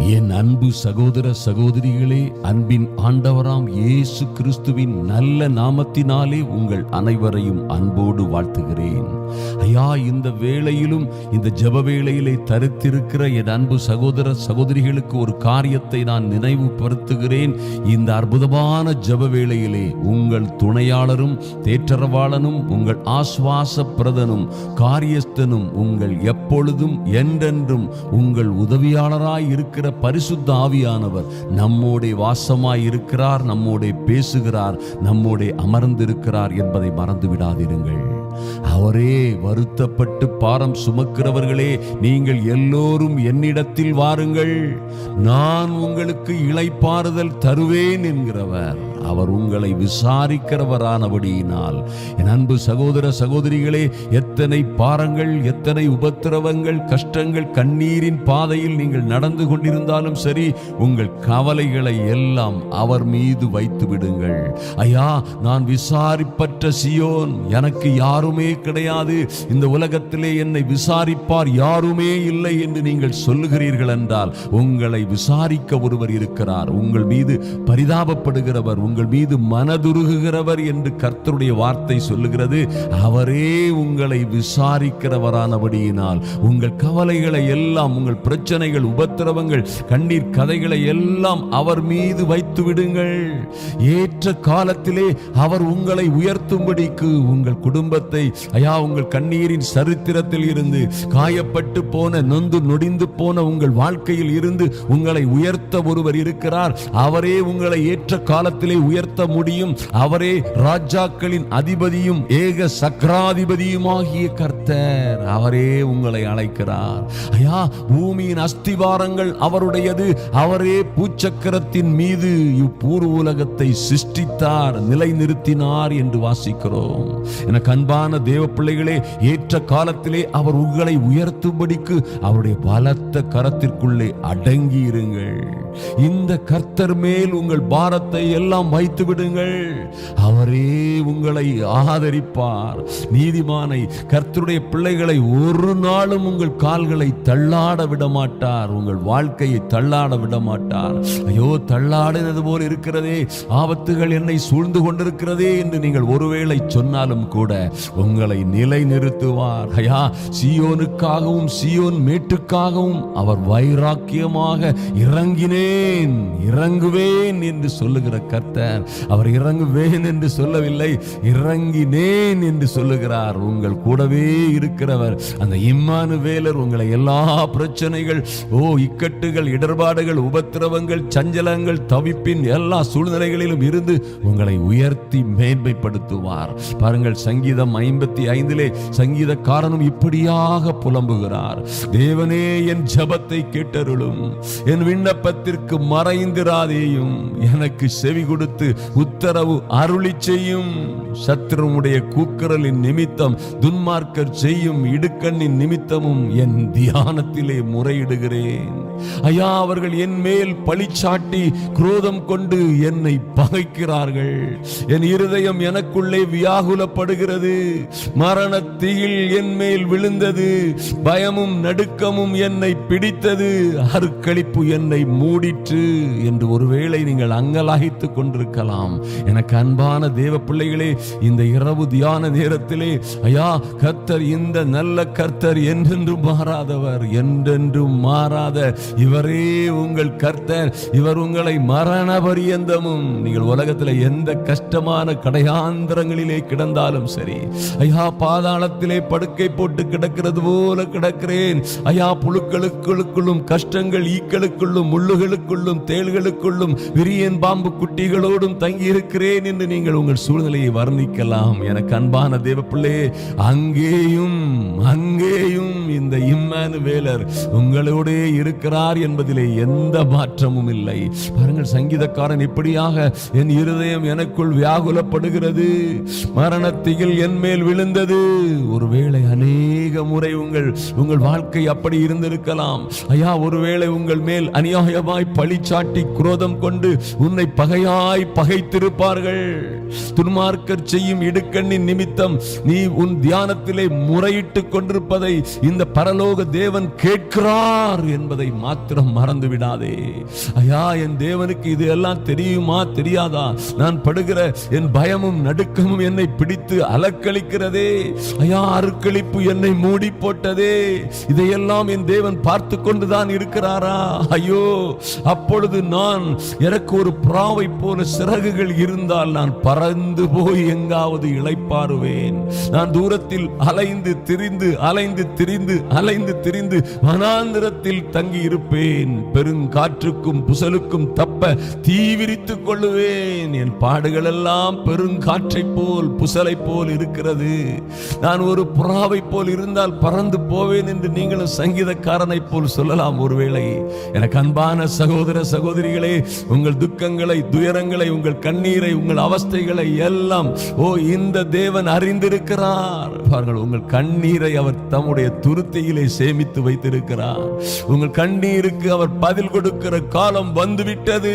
என் அன்பு சகோதர சகோதரிகளே அன்பின் ஆண்டவராம் இயேசு கிறிஸ்துவின் நல்ல நாமத்தினாலே உங்கள் அனைவரையும் அன்போடு வாழ்த்துகிறேன். ஐயா இந்த வேளையிலும் இந்த ஜப வேளையிலே தரித்திருக்கிற என் அன்பு சகோதர சகோதரிகளுக்கு ஒரு காரியத்தை நான் நினைவுபடுத்துகிறேன். இந்த அற்புதமான ஜப வேளையிலே உங்கள் துணையாளரும் தேற்றரவாளனும் உங்கள் ஆசுவாச பிரதனும் காரியஸ்தனும் உங்கள் எப்பொழுதும் என்றென்றும் உங்கள் உதவியாளராய் இருக்கிற பரிசுத்த ஆவியானவர் நம்மோடைய வாசமாய் இருக்கிறார் நம்மோடைய பேசுகிறார் நம்மோடைய அமர்ந்திருக்கிறார் என்பதை மறந்து விடாதிருங்கள் அவரே வருத்தப்பட்டு பாரம் சுமக்கிறவர்களே நீங்கள் எல்லோரும் என்னிடத்தில் வாருங்கள். நான் உங்களுக்கு இளைப்பாறுதல் தருவேன் என்கிறவர். அவர் உங்களை விசாரிக்கிறவரானபடியினால். என் அன்பு சகோதர சகோதரிகளே எத்தனை பாரங்கள் எத்தனை உபத்திரவங்கள் கஷ்டங்கள் கண்ணீரின் பாதையில் நீங்கள் நடந்து கொண்டிருந்தாலும் சரி உங்கள் கவலைகளை எல்லாம் அவர் மீது வைத்து விடுங்கள் ஐயா நான் விசாரிப்பற்ற சியோன் எனக்கு யார் யாருமே கிடையாது. இந்த உலகத்திலே என்னை விசாரிப்பார் யாருமே இல்லை என்று நீங்கள் சொல்லுகிறீர்கள் என்றால் உங்களை விசாரிக்க ஒருவர் இருக்கிறார். உங்கள் மீது பரிதாபப்படுகிறவர் உங்கள் மீது மனதுருகுகிறவர் என்று கர்த்தருடைய வார்த்தை சொல்லுகிறது. அவரே உங்களை விசாரிக்கிறவரானபடியினால் உங்கள் கவலைகளை எல்லாம் உங்கள் பிரச்சனைகள் உபத்திரவங்கள் கண்ணீர் கதைகளை எல்லாம் அவர் மீது வைத்து விடுங்கள். ஏற்ற காலத்திலே அவர் உங்களை உயர்த்தும்படிக்கு உங்கள் குடும்பத்தை ஐயா உங்கள் கண்ணீரின் சரித்திரத்தில் இருந்து காயப்பட்டு போன நொந்து நொடிந்து போன உங்கள் வாழ்க்கையில் இருந்து உங்களை உயர்த்த ஒருவர் இருக்கிறார். அவரே உங்களை ஏற்ற காலத்திலே உயர்த்த முடியும். அவரே ராஜாக்களின் அதிபதியும் ஏக சக்கராதிபதியுமாகிய கர்த்தர் அவரே உங்களை அழைக்கிறார். ஐயா பூமியின் அஸ்திவாரங்கள் அவருடையது. அவரே பூச்சக்கரத்தின் மீது இப்பூர்வ உலகத்தை சிருஷ்டித்தார் நிலைநிறுத்தினார் என்று வாசிக்கிறோம். எனக்கு அன்பா அன்பான தேவ பிள்ளைகளே ஏற்ற காலத்திலே அவர் உங்களை உயர்த்தும்படிக்கு அவருடைய பலத்த கரத்திற்குள்ளே அடங்கி இருங்கள் இந்த கர்த்தர் மேல் உங்கள் பாரத்தை எல்லாம் வைத்து விடுங்கள். அவரே உங்களை ஆதரிப்பார். நீதிமானை கர்த்தருடைய பிள்ளைகளை ஒரு நாளும் உங்கள் கால்களை தள்ளாட விட மாட்டார் உங்கள் வாழ்க்கையை தள்ளாட விட மாட்டார் ஐயோ தள்ளாடினது போல் இருக்கிறதே. ஆபத்துகள் என்னை சூழ்ந்து கொண்டிருக்கிறதே என்று நீங்கள் ஒருவேளை சொன்னாலும் கூட உங்களை நிலை நிறுத்துவார் ஐயா சியோனுக்காகவும் சியோன் மேட்டுக்காகவும் அவர் வைராக்கியமாக இறங்கினேன் இறங்குவேன் என்று சொல்லுகிற கர்த்தர் அவர் இறங்குவேன் என்று சொல்லவில்லை இறங்கினேன் என்று சொல்லுகிறார். உங்கள் கூடவே இருக்கிறவர் அந்த இம்மானு வேலர் உங்களை எல்லா பிரச்சனைகள் ஓ இக்கட்டுகள் இடர்பாடுகள் உபத்திரவங்கள் சஞ்சலங்கள் தவிப்பின் எல்லா சூழ்நிலைகளிலும் இருந்து உங்களை உயர்த்தி மேன்மைப்படுத்துவார். பாருங்கள் சங்கீதம் ஐம்பத்தி ஐந்திலே சங்கீதக்காரனும் இப்படியாக புலம்புகிறார். தேவனே என் ஜபத்தை கேட்டருளும். என் விண்ணப்பத்திற்கு மறைந்திராதேயும். எனக்கு செவி கொடுத்து உத்தரவு அருளி செய்யும். சத்ருமுடைய கூக்குரலின் நிமித்தம் துன்மார்க்கர் செய்யும் இடுக்கண்ணின் நிமித்தமும் என் தியானத்திலே முறையிடுகிறேன். ஐயா அவர்கள் என் மேல் பழிச்சாட்டி குரோதம் கொண்டு என்னை பகைக்கிறார்கள். என் இருதயம் எனக்குள்ளே வியாகுலப்படுகிறது. மரணத்தீயில் என் மேல் விழுந்தது. பயமும் நடுக்கமும் என்னை பிடித்தது. அருக்களிப்பு என்னை மூடிற்று என்று ஒருவேளை நீங்கள் அங்கலாகித்துக் கொண்டிருக்கலாம். எனக்கு அன்பான தேவ பிள்ளைகளே இந்த இரவு தியான நேரத்திலே ஐயா கர்த்தர் இந்த நல்ல கர்த்தர் என்றென்றும் மாறாதவர் என்றென்றும் மாறாத இவரே உங்கள் கர்த்தர். இவர் உங்களை மரண பரியந்தமும் நீங்கள் உலகத்தில் எந்த கஷ்டமான கடையாந்திரங்களிலே கிடந்தாலும் சரி ஐயா பாதாளத்திலே படுக்கை போட்டு கிடக்கிறது போல கிடக்கிறேன். ஐயா புழுக்களுக்குள்ளும் கஷ்டங்கள் ஈக்களுக்குள்ளும் முள்ளுகளுக்குள்ளும் தேள்களுக்குள்ளும் விரியன் பாம்பு குட்டிகளோடும் தங்கி இருக்கிறேன் என்று நீங்கள் உங்கள் சூழ்நிலையை வர்ணிக்கலாம். எனக்கு அன்பான தேவ அங்கேயும் அங்கேயும் இந்த இம்மானு வேலர் உங்களோடே இருக்கிறார் என்பதிலே எந்த மாற்றமும் இல்லை. பாருங்கள் சங்கீதக்காரன் இப்படியாக என் இருதயம் எனக்குள் வியாகுலப்படுகிறது. மரணத்தில் என் மேல் விழுந்தது. ஒருவேளை அநேக முறை உங்கள் உங்கள் வாழ்க்கை அப்படி இருந்திருக்கலாம். ஐயா ஒருவேளை உங்கள் மேல் அநியாயமாய் பழிச்சாட்டி குரோதம் கொண்டு உன்னை பகையாய் பகைத்திருப்பார்கள். துன்மார்க்கர் செய்யும் இடுக்கண்ணின் நிமித்தம் நீ உன் தியானத்திலே முறையிட்டுக் கொண்டிருப்பதை இந்த பரலோக தேவன் கேட்கிறார் என்பதை மாத்திரம் மறந்து விடாதே ஐயா என் தேவனுக்கு இது எல்லாம் தெரியுமா தெரியாதா? நான் படுகிற என் பயமும் நடுக்கமும் என்னை பிடித்து அலக்க அருக்களிக்கிறதே ஐயா அருக்களிப்பு என்னை மூடி போட்டதே இதையெல்லாம் என் தேவன் பார்த்து கொண்டுதான் இருக்கிறாரா? ஐயோ அப்பொழுது நான் எனக்கு ஒரு புறாவை போல சிறகுகள் இருந்தால் நான் பறந்து போய் எங்காவது இழைப்பாருவேன் நான் தூரத்தில் அலைந்து திரிந்து அலைந்து திரிந்து அலைந்து திரிந்து வனாந்திரத்தில் தங்கி இருப்பேன் பெருங்காற்றுக்கும் புசலுக்கும் தப்ப தீவிரித்துக் கொள்ளுவேன். என் பாடுகள் எல்லாம் பெருங்காற்றை போல் புசலை போல் இருக்கிறது. நான் ஒரு புறாவை போல் இருந்தால் பறந்து போவேன் என்று நீங்களும் சங்கீதக்காரனை போல் சொல்லலாம். ஒருவேளை எனக்கு அன்பான சகோதர சகோதரிகளே உங்கள் துக்கங்களை துயரங்களை உங்கள் கண்ணீரை உங்கள் அவஸ்தைகளை எல்லாம் ஓ இந்த தேவன் அறிந்திருக்கிறார். பாருங்கள் உங்கள் கண்ணீரை அவர் தம்முடைய துருத்தியிலே சேமித்து வைத்திருக்கிறார். உங்கள் கண்ணீருக்கு அவர் பதில் கொடுக்கிற காலம் வந்துவிட்டது.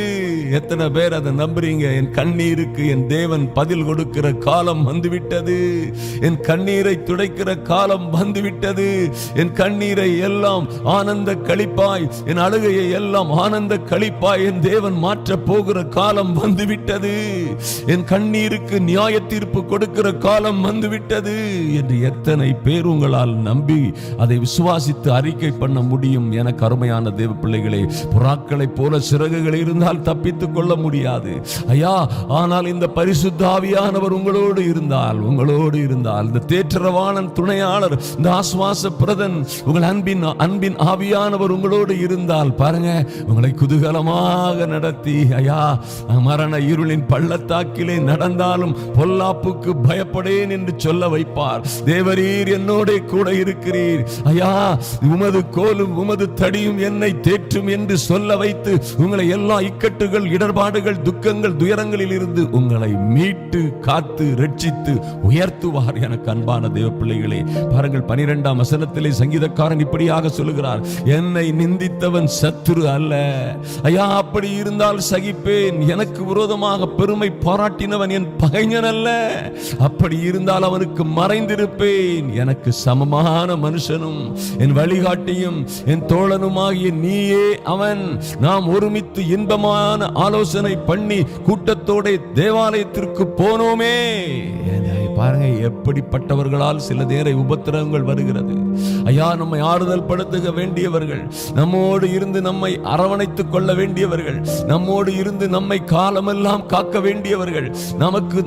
எத்தனை பேர் அதை நம்புறீங்க? என் கண்ணீருக்கு என் தேவன் பதில் கொடுக்கிற காலம் வந்துவிட்டது. என் கண்ணீரை துடைக்கிற காலம் வந்துவிட்டது. என் கண்ணீரை எல்லாம் ஆனந்த கழிப்பாய் என் அழுகையை எல்லாம் ஆனந்த கழிப்பாய் என் தேவன் மாற்ற போகிற காலம் வந்துவிட்டது. என் கண்ணீருக்கு நியாய தீர்ப்பு கொடுக்கிற காலம் வந்துவிட்டது என்று எத்தனை பேர் உங்களால் நம்பி அதை விசுவாசித்து அறிக்கை பண்ண முடியும் என கருமையான தேவ பிள்ளைகளே. புறாக்களைப் போல சிறகுகள் இருந்தால் தப்பித்துக் கொள்ள முடியாது. ஐயா ஆனால் இந்த பரிசுத்தாவியானவர் உங்களோடு இருந்தால் உங்களோடு உங்களோடு இருந்தால் இந்த தேற்றரவாளன் துணையாளர் இந்த ஆசுவாச பிரதன் உங்கள் அன்பின் அன்பின் ஆவியானவர் உங்களோடு இருந்தால் பாருங்க உங்களை குதூகலமாக நடத்தி ஐயா மரண இருளின் பள்ளத்தாக்கிலே நடந்தாலும் பொல்லாப்புக்கு பயப்படேன் என்று சொல்ல வைப்பார். தேவரீர் என்னோட கூட இருக்கிறீர். ஐயா உமது கோலும் உமது தடியும் என்னை தேற்றும் என்று சொல்ல வைத்து உங்களை எல்லா இக்கட்டுகள் இடர்பாடுகள் துக்கங்கள் துயரங்களில் இருந்து உங்களை மீட்டு காத்து ரட்சித்து உயர்த்த உயர்த்துவார் எனக்கு அன்பான தேவ பிள்ளைகளே பாருங்கள் பனிரெண்டாம் வசனத்திலே சங்கீதக்காரன் இப்படியாக சொல்லுகிறார் என்னை நிந்தித்தவன் சத்துரு அல்ல. ஐயா அப்படி இருந்தால் சகிப்பேன். எனக்கு விரோதமாக பெருமை பாராட்டினவன் என் பகைஞன் அல்ல. அப்படி இருந்தால் அவனுக்கு மறைந்திருப்பேன். எனக்கு சமமான மனுஷனும் என் வழிகாட்டியும் என் தோழனுமாகிய நீயே அவன். நாம் ஒருமித்து இன்பமான ஆலோசனை பண்ணி கூட்டத்தோட தேவாலயத்திற்கு போனோமே பாருங்க எப்படிப்பட்டவர்களால் சில நேர உபத்திரவங்கள் வருகிறது. ஐயா நம்மை ஆறுதல் படுத்துக வேண்டியவர்கள். நம்மோடு இருந்து நம்மை அரவணைத்துக் கொள்ள வேண்டியவர்கள். நம்மோடு இருந்து நம்மை காலமெல்லாம் காக்க வேண்டியவர்கள். நமக்கு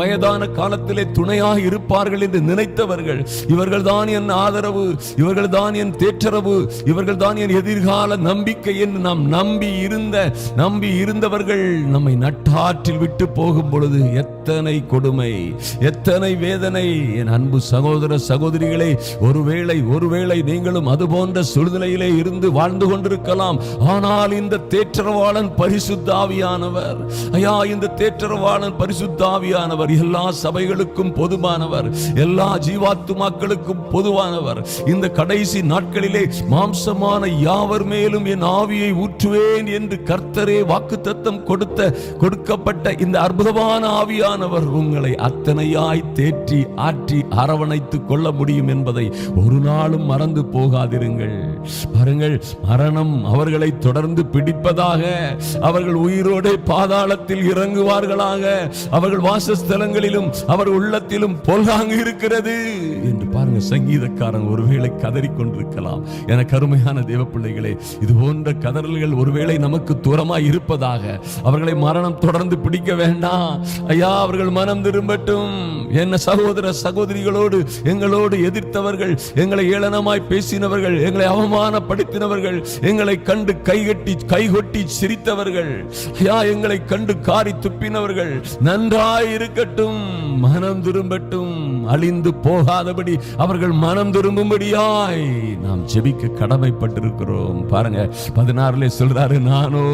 வயதான காலத்திலே துணையாக இருப்பார்கள் என்று நினைத்தவர்கள். இவர்கள் தான் என் ஆதரவு இவர்கள் தான் என் தேற்றரவு இவர்கள் தான் என் எதிர்கால நம்பிக்கை என்று நாம் நம்பி இருந்த நம்பி இருந்தவர்கள் நம்மை நட்டாற்றில் விட்டு போகும் பொழுது எத்தனை கொடுமை எத்தனை வேதனை என் அன்பு சகோதர சகோதரிகளை ஒருவேளை ஒருவேளை நீங்களும் அது போன்ற சூழ்நிலையிலே இருந்து வாழ்ந்து கொண்டிருக்கலாம். ஆனால் இந்த தேற்றரவாளன் பரிசுத்தாவியானவர். ஐயா இந்த தேற்றரவாளன் பரிசுத்தாவியானவர். எல்லா சபைகளுக்கும் பொதுவானவர். எல்லா ஜீவாத்துமாக்களுக்கும் பொதுவானவர். இந்த கடைசி நாட்களிலே மாம்சமான யாவர் மேலும் என் ஆவியை ஊற்றுவேன் என்று கர்த்தரே வாக்குத்தத்தம் கொடுத்த கொடுக்கப்பட்ட இந்த அற்புதமான ஆவியானவர் உங்களை அத்தனையாய் தேற்றி ஆற்றி அரவணைத்துக் கொள்ள முடியும் என்பதை ஒரு நாளும் மறந்து போகாதிருங்கள். பாருங்கள் மரணம் அவர்களை தொடர்ந்து பிடிப்பதாக அவர்கள் உயிரோடு பாதாளத்தில் இறங்குவார்களாக அவர்கள் வாசஸ்தலங்களிலும் அவர் உள்ளத்திலும் பொல்லாங்கு இருக்கிறது. என்று பாருங்க சங்கீதக்காரன் ஒருவேளை கதறிக் கொண்டிருக்கலாம் என கருமையான தேவ பிள்ளைகளே இது போன்ற கதறல்கள் ஒருவேளை நமக்கு தூரமாய் இருப்பதாக அவர்களை மரணம் தொடர்ந்து பிடிக்க வேண்டாம். ஐயா அவர்கள் மனம் திரும்பட்டும். என்ன சகோதர சகோதரிகளோடு எங்களோடு எதிர்த்தவர்கள் எங்களை ஏளனமாய் பேசினவர்கள் எங்களை அவமானப்படுத்தினவர்கள் எங்களை கண்டு கைகட்டி கைகொட்டி சிரித்தவர்கள் ஐயா எங்களை கண்டு காரி துப்பினவர்கள் நன்றாய் இருக்கட்டும் மனம் திரும்பட்டும் அழிந்து போகாதபடி அவர்கள் மனம் திரும்பும்படியாய் நாம் ஜெபிக்க கடமைப்பட்டிருக்கிறோம். பாருங்க பதினாறுல சொல்றாரு நானோ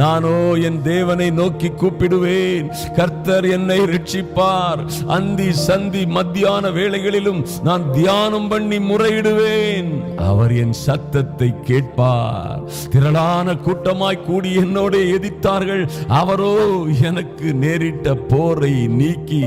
நானோ என் தேவனை நோக்கி கூப்பிடுவேன். கர்த்தர் என்னை ரட்சிப்பார். அந்தி சந்தி மத்தியான வேளைகளிலும் நான் தியானம் பண்ணி முறையிடுவேன். அவர் என் சத்தத்தை கேட்பார். திரளான கூட்டமாய் கூடி என்னோட எதிர்த்தார்கள் அவரோ எனக்கு நேரிட்ட போரை நீக்கி.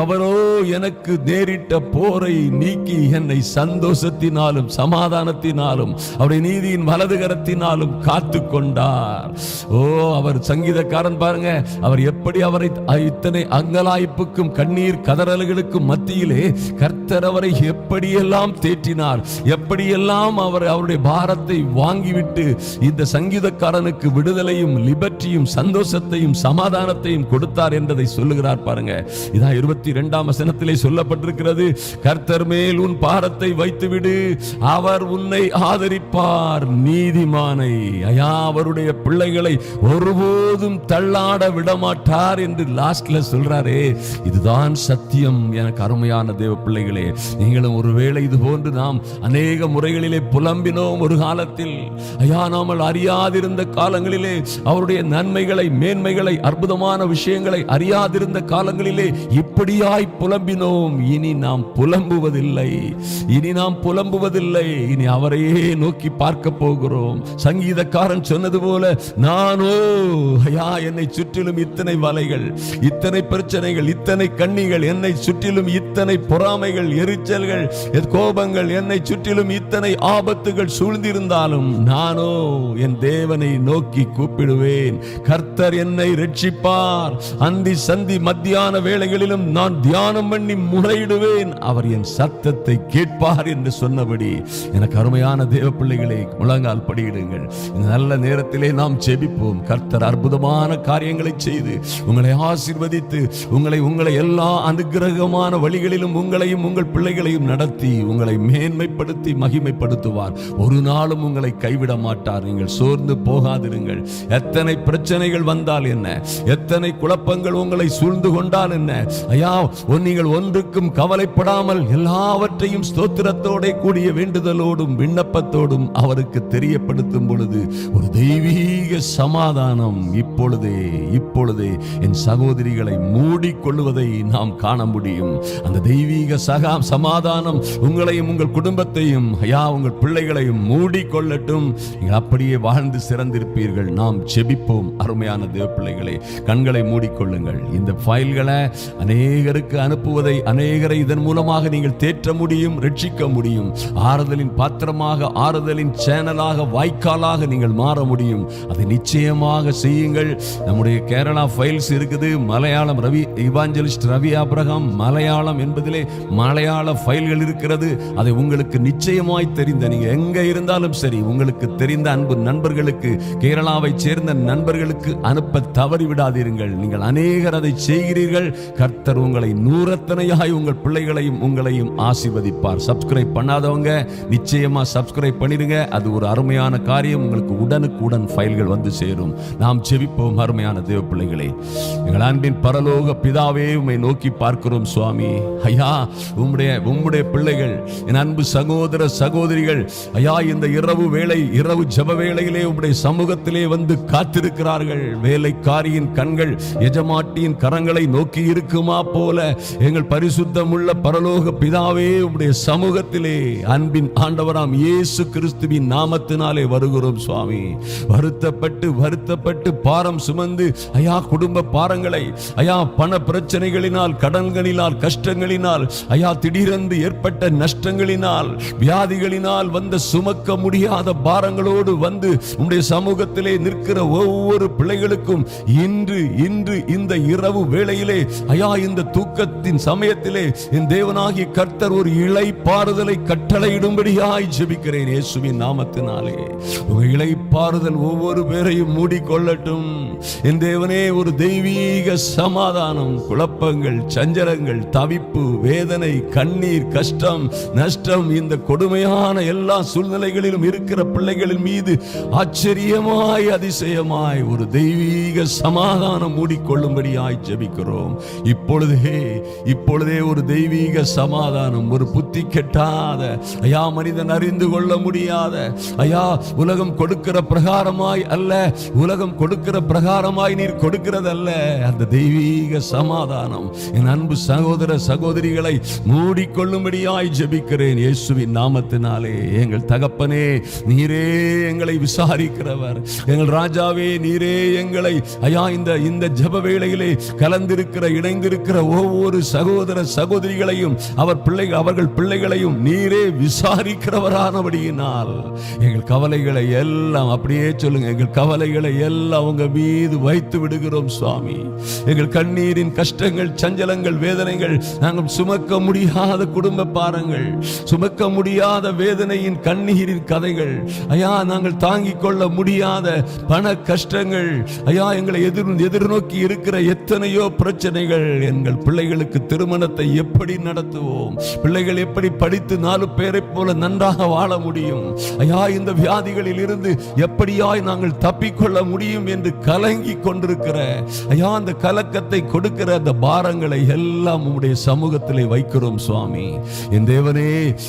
அவரோ எனக்கு நேரிட்ட போரை நீக்கி என்னை சந்தோஷத்தினாலும் சமாதானத்தினாலும் அவருடைய நீதியின் வலதுகரத்தினாலும் காத்து கொண்டார் ஓ அவர் சங்கீதக்காரன் பாருங்க. அவர் எப்படி அவரை இத்தனை அங்கலாய்ப்புக்கும் கண்ணீர் கதறல்களுக்கும் மத்தியிலே கர்த்தர் அவரை எப்படியெல்லாம் தேற்றினார் எப்படியெல்லாம் அவர் அவருடைய பாரத்தை வாங்கிவிட்டு இந்த சங்கீதக்காரனுக்கு விடுதலையும் லிபர்ட்டியும் சந்தோஷத்தையும் சமாதானத்தையும் கொடுத்தார் என்பதை சொல்லுகிறார் பாருங்க. இதான் இருபத்தி இரண்டாம் வசனத்திலே சொல்லப்பட்டிருக்கிறது கர்த்தர் மேல் உன் பாரத்தை வைத்துவிடு அவர் உன்னை ஆதரிப்பார் நீதிமானை. ஐயா அவருடைய பிள்ளைகள் உங்களை ஒருபோதும் தள்ளாட விடமாட்டார் என்று லாஸ்ட்ல சொல்றாரே இதுதான் சத்தியம் எனக்கு அருமையான தேவ பிள்ளைகளே. நீங்களும் ஒருவேளை இது போன்று நாம் அநேக முறைகளிலே புலம்பினோம் ஒரு காலத்தில். ஐயா நாமல் அறியாதிருந்த காலங்களிலே அவருடைய நன்மைகளை மேன்மைகளை அற்புதமான விஷயங்களை அறியாதிருந்த காலங்களிலே இப்படியாய் புலம்பினோம். இனி நாம் புலம்புவதில்லை. இனி நாம் புலம்புவதில்லை. இனி அவரையே நோக்கி பார்க்க போகிறோம். சங்கீதக்காரன் சொன்னது போல நானோ ஐயா என்னை சுற்றிலும் இத்தனை வலைகள் இத்தனை பிரச்சனைகள் இத்தனை கண்ணிகள் என்னை சுற்றிலும் இத்தனை பொறாமைகள் எரிச்சல்கள் கோபங்கள் என்னை சுற்றிலும் இத்தனை ஆபத்துகள் சூழ்ந்திருந்தாலும் நானோ என் தேவனை நோக்கி கூப்பிடுவேன். கர்த்தர் என்னை ரட்சிப்பார். அந்தி சந்தி மத்தியான வேளைகளிலும் நான் தியானம் பண்ணி முறையிடுவேன் அவர் என் சத்தத்தை கேட்பார் என்று சொன்னபடி எனக்கு அருமையான தேவ பிள்ளைகளை முழங்கால் படியிடுங்கள். நல்ல நேரத்திலே நாம் ஜெபிப்போம். கர்த்தர் அற்புதமான காரியங்களை செய்து உங்களை ஆசிர்வதித்து உங்களை உங்களை எல்லா அனுகிரகமான வழிகளிலும் உங்களையும் உங்கள் பிள்ளைகளையும் நடத்தி உங்களை மேன்மைப்படுத்தி மகிமைப்படுத்துவார். ஒரு நாளும் உங்களை கைவிட மாட்டார். நீங்கள் சோர்ந்து போகாதிருங்கள். எத்தனை பிரச்சனைகள் வந்தால் என்ன? எத்தனை குழப்பங்கள் உங்களை சூழ்ந்து கொண்டால் என்ன? ஐயா நீங்கள் ஒன்றுக்கும் கவலைப்படாமல் எல்லாவற்றையும் ஸ்தோத்திரத்தோட கூடிய வேண்டுதலோடும் விண்ணப்பத்தோடும் அவருக்கு தெரியப்படுத்தும் பொழுது ஒரு தெய்வீக சமாதானம் இப்பொழுதே இப்பொழுதே என் சகோதரிகளை மூடிக்கொள்வதை நாம் காண முடியும். அந்த தெய்வீக சகா சமாதானம் உங்களையும் உங்கள் குடும்பத்தையும் ஐயா உங்கள் பிள்ளைகளையும் மூடிக்கொள்ளட்டும். நீங்கள் அப்படியே வாழ்ந்து சிறந்திருப்பீர்கள். நாம் செபிப்போம் அருமையான தேவ பிள்ளைகளை கண்களை மூடிக்கொள்ளுங்கள். இந்த ஃபைல்களை அநேகருக்கு அனுப்புவதை அநேகரை இதன் மூலமாக நீங்கள் தேற்ற முடியும் ரட்சிக்க முடியும். ஆறுதலின் பாத்திரமாக ஆறுதலின் சேனலாக வாய்க்காலாக நீங்கள் மாற முடியும். அதை நிச்சயமாக செய்யுங்கள். நம்முடைய கேரளா ஃபைல்ஸ் இருக்குது. மலையாளம் ரவி இவாஞ்சலிஸ்ட் ரவி அப்ரஹாம் மலையாளம் என்பதிலே மலையாள ஃபைல்கள் இருக்கிறது. அதை உங்களுக்கு நிச்சயமாய் தெரிந்த நீங்கள் எங்கே இருந்தாலும் சரி உங்களுக்கு தெரிந்த அன்பு நண்பர்களுக்கு கேரளாவை சேர்ந்த நண்பர்களுக்கு அனுப்ப தவறிவிடாதீர்கள் நீங்கள் அநேகர் அதை செய்கிறீர்கள். கர்த்தர் உங்களை நூறத்தனையாய் உங்கள் பிள்ளைகளையும் உங்களையும் ஆசிர்வதிப்பார். சப்ஸ்கிரைப் பண்ணாதவங்க நிச்சயமாக சப்ஸ்கிரைப் பண்ணிடுங்க. அது ஒரு அருமையான காரியம். உங்களுக்கு உடனுக்குடன் ஃபைல்கள் வந்து வந்து சேரும். நாம் செவிப்போம் அருமையான தேவ பிள்ளைகளே. எங்கள் அன்பின் பரலோக பிதாவே உம்மை நோக்கி பார்க்கிறோம் சுவாமி. ஐயா உம்முடைய உம்முடைய பிள்ளைகள் என் அன்பு சகோதர சகோதரிகள் ஐயா இந்த இரவு வேளை இரவு ஜப வேளையிலே உம்முடைய சமூகத்திலே வந்து காத்திருக்கிறார்கள். வேலைக்காரியின் கண்கள் எஜமாட்டியின் கரங்களை நோக்கி இருக்குமா போல எங்கள் பரிசுத்தமுள்ள பரலோக பிதாவே உம்முடைய சமூகத்திலே அன்பின் ஆண்டவராம் இயேசு கிறிஸ்துவின் நாமத்தினாலே வருகிறோம் சுவாமி. வருத்தப்பட்டு வருத்தப்பட்டு பாரம் சுமந்து ஐயா குடும்ப பாரங்களை ஐயா பண பிரச்சனைகளினால் கடன்களினால் கஷ்டங்களினால் ஐயா திடீரென்று ஏற்பட்ட நஷ்டங்களினால் வியாதிகளினால் வந்த சுமக்க முடியாத பாரங்களோடு வந்து உம்முடைய சமூகத்திலே நிற்கிற ஒவ்வொரு பிள்ளைகளுக்கும் இன்று இன்று இந்த இரவு வேளையிலே ஐயா இந்த தூக்கத்தின் சமயத்திலே என் தேவனாகி கர்த்தர் ஒரு இலை பாறுதலை கட்டளையிடும்படியாய் ஜெபிக்கிறேன் இயேசுவின் நாமத்தினாலே. உங்க இளை பாறுதல் ஒவ்வொரு பேரும் பேரையும் மூடிக்கொள்ளட்டும். என் தேவனே ஒரு தெய்வீக சமாதானம் குழப்பங்கள் சஞ்சலங்கள் தவிப்பு வேதனை கண்ணீர் கஷ்டம் நஷ்டம் இந்த கொடுமையான எல்லா சூழ்நிலைகளிலும் இருக்கிற பிள்ளைகளின் மீது ஆச்சரியமாய் அதிசயமாய் ஒரு தெய்வீக சமாதானம் மூடிக்கொள்ளும்படியாய் ஜெபிக்கிறோம். இப்பொழுதே இப்பொழுதே ஒரு தெய்வீக சமாதானம் ஒரு புத்தி கெட்டாத ஐயா மனிதன் அறிந்து கொள்ள முடியாத ஐயா உலகம் கொடுக்கிற பிரகாரமாய் அல்ல உலகம் கொடுக்கிற பிரகாரமாய் நீர் கொடுக்கிறதல்ல. அந்த தெய்வீக சமாதானம் என் அன்பு சகோதர சகோதரிகளை மூடிக்கொள்ளும்படியாய் ஜெபிக்கிறேன் இயேசுவின் நாமத்தினாலே. எங்கள் தகப்பனே நீரே எங்களை விசாரிக்கிறவர். எங்கள் ராஜாவே நீரே எங்களை ஐயா இந்த இந்த ஜப வேளையிலே கலந்திருக்கிற இணைந்திருக்கிற ஒவ்வொரு சகோதர சகோதரிகளையும் அவர் பிள்ளைகள் அவர்கள் பிள்ளைகளையும் நீரே விசாரிக்கிறவரானபடியினால் எங்கள் கவலைகளை எல்லாம் அப்படியே சொல்லுங்க. எங்கள் கவலைகளை எல்லாம் உங்க மீது வைத்து விடுகிறோம் சுவாமி. எங்கள் கண்ணீரின் கஷ்டங்கள் சஞ்சலங்கள் வேதனைகள் நாங்கள் சுமக்க முடியாத குடும்ப பாரங்கள் சுமக்க முடியாத வேதனையின் கண்ணீரின் கதைகள். ஐயா நாங்கள் தாங்கிக் கொள்ள முடியாத பண கஷ்டங்கள். ஐயா எங்களை எதிர் எதிர்நோக்கி இருக்கிற எத்தனையோ பிரச்சனைகள். எங்கள் பிள்ளைகளுக்கு திருமணத்தை எப்படி நடத்துவோம்? பிள்ளைகள் எப்படி படித்து நாலு பேரை போல நன்றாக வாழ முடியும்? ஐயா இந்த வியாதிகளில் இருந்து எப்படியாய் நாங்கள் தப்பிக்கொள்ள முடியும் என்று கலங்கி கொண்டிருக்கிற ஐயா அந்த கலக்கத்தை கொடுக்கிற அந்த பாரங்களை எல்லாம் உம்முடைய சமூகத்திலே வைக்கிறோம் சுவாமி. என் தேவனே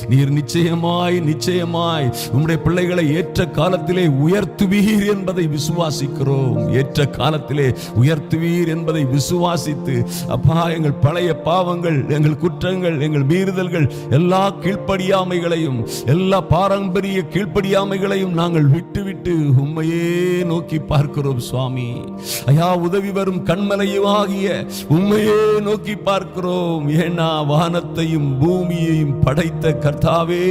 நீர் நிச்சயமாய் நிச்சயமாய் உம்முடைய பிள்ளைகளை ஏற்ற காலத்திலே உயர்த்துவீர் என்பதை விசுவாசிக்கிறோம். ஏற்ற காலத்திலே உயர்த்துவீர் என்பதை விசுவாசித்து அப்பா எங்கள் பழைய பாவங்கள் எங்கள் குற்றங்கள் எங்கள் மீறுதல்கள் எல்லா கீழ்ப்படியாமைகளையும் எல்லா பாரம்பரிய கீழ்ப்படியாமைகளையும் நாங்கள் விட்டுவிட்டு உண்மையே நோக்கி பார்க்கிறோம் சுவாமி. ஐயா உதவி வரும் கண்மலையுமாகிய உம்மையே நோக்கி பார்க்கிறோம். ஏன்னா வானத்தையும் பூமியையும் படைத்த கர்த்தாவே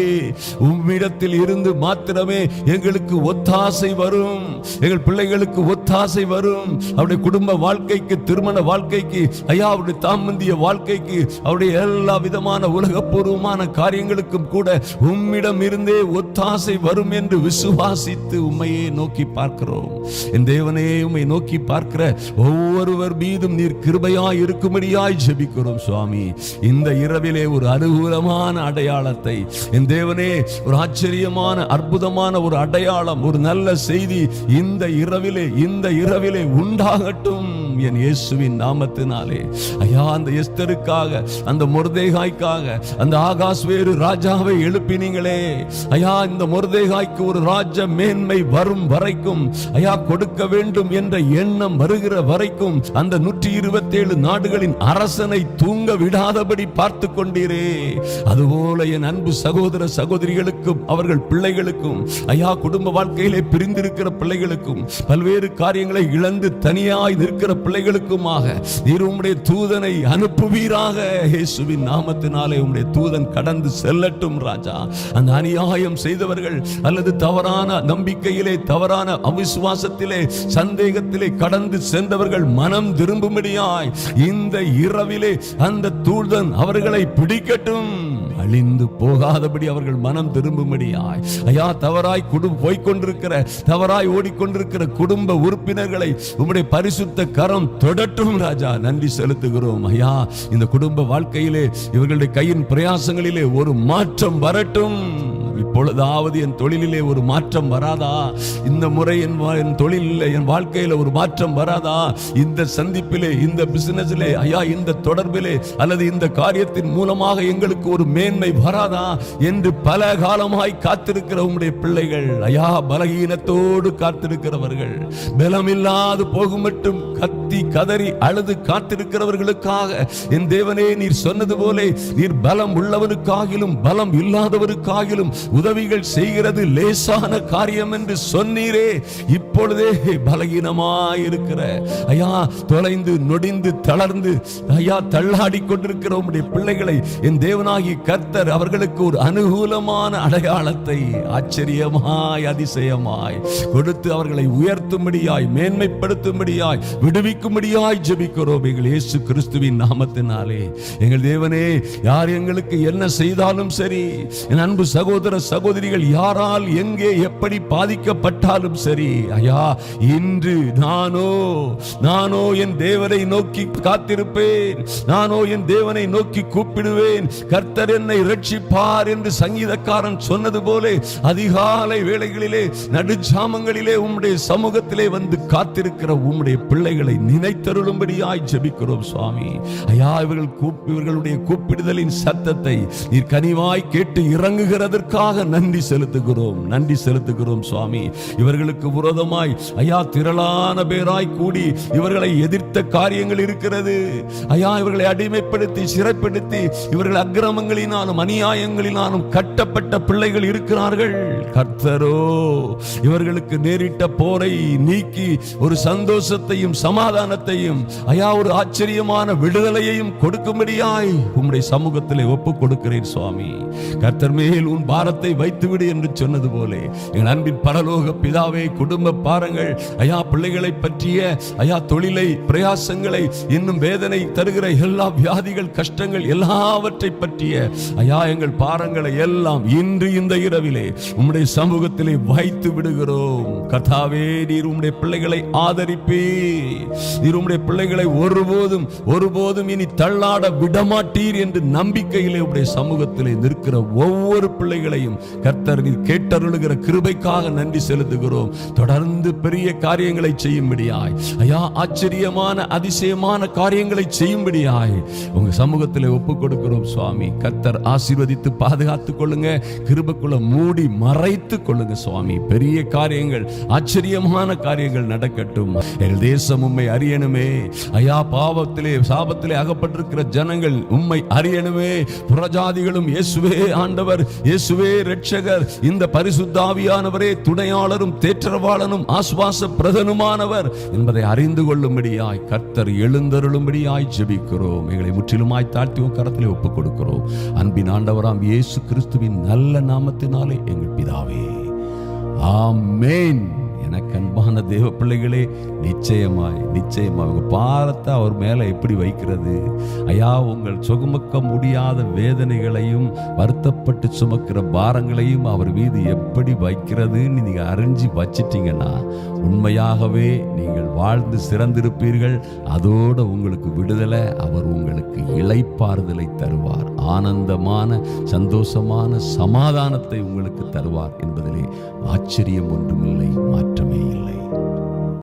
உம்மிடத்தில் இருந்து மாத்திரமே எங்களுக்கு ஒத்தாசை வரும். எங்கள் பிள்ளைகளுக்கு ஒத்தாசை வரும். அவருடைய குடும்ப வாழ்க்கைக்கு திருமண வாழ்க்கைக்கு ஐயா அவருடைய தாமந்திய வாழ்க்கைக்கு அவருடைய எல்லா விதமான உலகப்பூர்வமான காரியங்களுக்கும் கூட உம்மிடம் இருந்தே ஒத்தாசை வரும் என்று விசுவாசித்து உண்மையே நோக்கி பார்க்கிறோம். என் தேவனே உம்மை நோக்கி பார்க்கிற ஒவ்வொருவர் மீதும் நீர் கிருபையாய் இருக்கும்படியாய் ஜெபிக்கிறோம் சுவாமி. இந்த இரவிலே ஒரு அனுகூலமான அடையாளத்தை என் தேவனே ஒரு ஆச்சரியமான அற்புதமான ஒரு அடையாளம் ஒரு நல்ல செய்தி இந்த இரவிலே இந்த இரவிலே உண்டாகட்டும். என் இயேசுவின் நாமத்தினாலே. ஐயா அந்த எஸ்தருக்காக அந்த முருதேகாய்க்காக அந்த ஆகாஷ் வேறு ராஜாவை எழுப்பினீங்களே. ஐயா இந்த முருதேகாய்க்கு ஒரு ராஜ மேன்மை வரும் வரைக்கும் ஐயா கொடுக்க வேண்டும் என்ற எண்ணம் வருகிற வரைக்கும் அந்த நூற்றி இருபத்தி ஏழு நாடுகளின் அரசனை தூங்க விடாதபடி பார்த்து கொண்டீரே. அதுபோல என் அன்பு சகோதர சகோதரிகளுக்கும் அவர்கள் பிள்ளைகளுக்கும் ஐயா குடும்ப வாழ்க்கையிலே பிரிந்திருக்கிற பிள்ளைகளுக்கும் பல்வேறு காரியங்களை இழந்து தனியாய் நிற்கிற பிள்ளைகளுக்குமாக. நீர் உம்முடைய தூதனை அனுப்புவீராக. இயேசுவின் நாமத்தினாலே உம்முடைய தூதன் கடந்து செல்லட்டும் ராஜா. அந்த அநியாயம் செய்தவர்கள் அல்லது தவறான நம்பிக்கையிலே தவறான அவிசுவாசத்திலே சந்தேகத்திலே கடந்து சென்றவர்கள் மனம் திரும்பும்படியாய் இந்த இரவிலே அந்த தூதன் அவர்களை பிடிக்கட்டும். அழிந்து போகாதபடி அவர்கள் மனம் திரும்பும்படியாய். ஐயா தவறாய் குடும்ப போய்கொண்டிருக்கிற தவறாய் ஓடிக்கொண்டிருக்கிற குடும்ப உறுப்பினர்களை உம்முடைய பரிசுத்த கரம் தொடட்டும் ராஜா. நன்றி செலுத்துகிறோம் ஐயா. இந்த குடும்ப வாழ்க்கையிலே இவர்களுடைய கையின் பிரயாசங்களிலே ஒரு மாற்றம் வரட்டும். இப்பொழுதாவது என் தொழிலிலே ஒரு மாற்றம் வராதா? இந்த முறை என் வா- என் தொழிலில் என் வாழ்க்கையில ஒரு மாற்றம் வராதா? இந்த சந்திப்பிலே இந்த பிசினஸிலே ஐயா இந்த தொடர்பிலே அல்லது இந்த காரியத்தின் மூலமாக எங்களுக்கு ஒரு மேன்மை வராதா? என்று பல காலமாய் காத்திருக்கிற உங்களுடைய பிள்ளைகள் ஐயா பலகீனத்தோடு காத்திருக்கிறவர்கள் பலமில்லாது போகும் மட்டும் கத்தி கதறி அழுது காத்திருக்கிறவர்களுக்காக என் தேவனே நீர் சொன்னது போலே நீர் பலம் உள்ளவனுக்காகிலும் பலம் இல்லாதவருக்காகிலும் உதவிகள் செய்கிறது லேசான காரியம் என்று சொன்னீரே இப்பொழுதே பலகீனமாய் இருக்கிற ஐயா தொலைந்து நொடிந்து தளர்ந்து ஐயா தள்ளாடி கொண்டிருக்கிற உங்களுடைய பிள்ளைகளை என் தேவனாகி கர்த்தர் அவர்களுக்கு ஒரு அனுகூலமான அடையாளத்தை ஆச்சரியமாய் அதிசயமாய் கொடுத்து அவர்களை உயர்த்தும்படியாய் மேன்மைப்படுத்தும்படியாய் விடுவிக்கும்படியாய் ஜெபிக்கிறோம் எங்கள் இயேசு கிறிஸ்துவின் நாமத்தினாலே. எங்கள் தேவனே யார் எங்களுக்கு என்ன செய்தாலும் சரி என் அன்பு சகோதர சகோதர சகோதரிகள் யாரால் எங்கே எப்படி பாதிக்கப்பட்டாலும் சரி ஐயா இன்று நானோ நானோ என் தேவனை நோக்கி காத்திருப்பேன் நானோ என் தேவனை நோக்கி கூப்பிடுவேன். கர்த்தர் என்னை ரட்சிப்பார் என்று சங்கீதக்காரன் சொன்னது போல அதிகாலை வேளைகளிலே நடுஜாமங்களிலே உம்முடைய சமூகத்திலே வந்து காத்திருக்கிற உம்முடைய பிள்ளைகளை நினைத்தருளும்படியாய் ஜபிக்கிறோம் சுவாமி. ஐயா இவர்கள் இவர்களுடைய கூப்பிடுதலின் சத்தத்தை நீர் கனிவாய் கேட்டு இறங்குகிறதற்காக கிருபைக்காக நன்றி செலுத்துகிறோம் நன்றி செலுத்துகிறோம் சுவாமி. இவர்களுக்கு விரோதமாய் ஐயா திரளான பேராய் கூடி இவர்களை எதிர்த்த காரியங்கள் இருக்கிறது. ஐயா இவர்களை அடிமைப்படுத்தி சிறைப்படுத்தி இவர்கள் அக்கிரமங்களினாலும் அநியாயங்களினாலும் கட்டப்பட்ட பிள்ளைகள் இருக்கிறார்கள். கர்த்தரோ இவர்களுக்கு நேரிட்ட போரை நீக்கி ஒரு சந்தோஷத்தையும் சமாதானத்தையும் ஐயா ஒரு ஆச்சரியமான விடுதலையையும் கொடுக்கும்படியாய் உம்முடைய சமூகத்திலே ஒப்பு கொடுக்கிறேன் சுவாமி. கர்த்தர் மேல் உன் பாரத பாரத்தை வைத்துவிடு என்று சொன்னது போலே. என் அன்பின் பரலோக பிதாவே குடும்ப பாரங்கள் ஐயா பிள்ளைகளை பற்றிய ஐயா தொழிலை பிரயாசங்களை இன்னும் வேதனை தருகிற எல்லா வியாதிகள் கஷ்டங்கள் எல்லாவற்றை பற்றிய ஐயா எங்கள் பாரங்களை எல்லாம் இன்று இந்த இரவிலே உம்முடைய சமூகத்திலே வைத்து விடுகிறோம். கர்த்தாவே நீர் உம்முடைய பிள்ளைகளை ஆதரிப்பே. நீர் உம்முடைய பிள்ளைகளை ஒருபோதும் ஒருபோதும் இனி தள்ளாட விடமாட்டீர் என்று நம்பிக்கையிலே உம்முடைய சமூகத்திலே நிற்கிற ஒவ்வொரு பிள்ளைகளை பிள்ளைகளையும் கர்த்தர் நீர் கேட்டருளுகிற கிருபைக்காக நன்றி செலுத்துகிறோம். தொடர்ந்து பெரிய காரியங்களை செய்யும்படியாய். ஐயா ஆச்சரியமான அதிசயமான காரியங்களை செய்யும்படியாய். உங்க சமூகத்தில் ஒப்பு கொடுக்கிறோம் சுவாமி. கர்த்தர் ஆசீர்வதித்து பாதுகாத்து கொள்ளுங்க. கிருபக்குள்ள மூடி மறைத்து கொள்ளுங்க சுவாமி. பெரிய காரியங்கள் ஆச்சரியமான காரியங்கள் நடக்கட்டும். எங்கள் தேசம் உண்மை அறியணுமே. ஐயா பாவத்திலே சாபத்திலே அகப்பட்டிருக்கிற ஜனங்கள் உண்மை அறியணுமே. புறஜாதிகளும் இயேசுவே ஆண்டவர் இயேசுவே. ரட்சகர். இந்த பரிசுத்தாவியானவரே துணையாளரும் தேற்றவாளனும் ஆசுவாச பிரதனுமானவர் என்பதை அறிந்து கொள்ளும்படியாய் கர்த்தர் எழுந்தருளும்படியாய் ஜெபிக்கிறோம். எங்களை முற்றிலுமாய் தாழ்த்தி உன் கரத்திலே ஒப்புக் கொடுக்கிறோம் அன்பின் ஆண்டவராம் இயேசு கிறிஸ்துவின் நல்ல நாமத்தினாலே எங்கள் பிதாவே. ஆமேன். எனக்கு அன்பான தேவ பிள்ளைகளே நிச்சயமாய் நிச்சயமாய் உங்கள் பாரத்தை அவர் மேலே எப்படி வைக்கிறது? ஐயா உங்கள் சுகமுக்க முடியாத வேதனைகளையும் வருத்தப்பட்டு சுமக்கிற பாரங்களையும் அவர் மீது எப்படி வைக்கிறதுன்னு நீங்கள் அறிஞ்சு வச்சிட்டிங்கன்னா உண்மையாகவே நீங்கள் வாழ்ந்து சிறந்திருப்பீர்கள். அதோட உங்களுக்கு விடுதலை அவர் உங்களுக்கு இலைப்பாறுதலை தருவார். ஆனந்தமான சந்தோஷமான சமாதானத்தை உங்களுக்கு தருவார் என்பதிலே ஆச்சரியம் ஒன்றுமில்லை மாற்றமே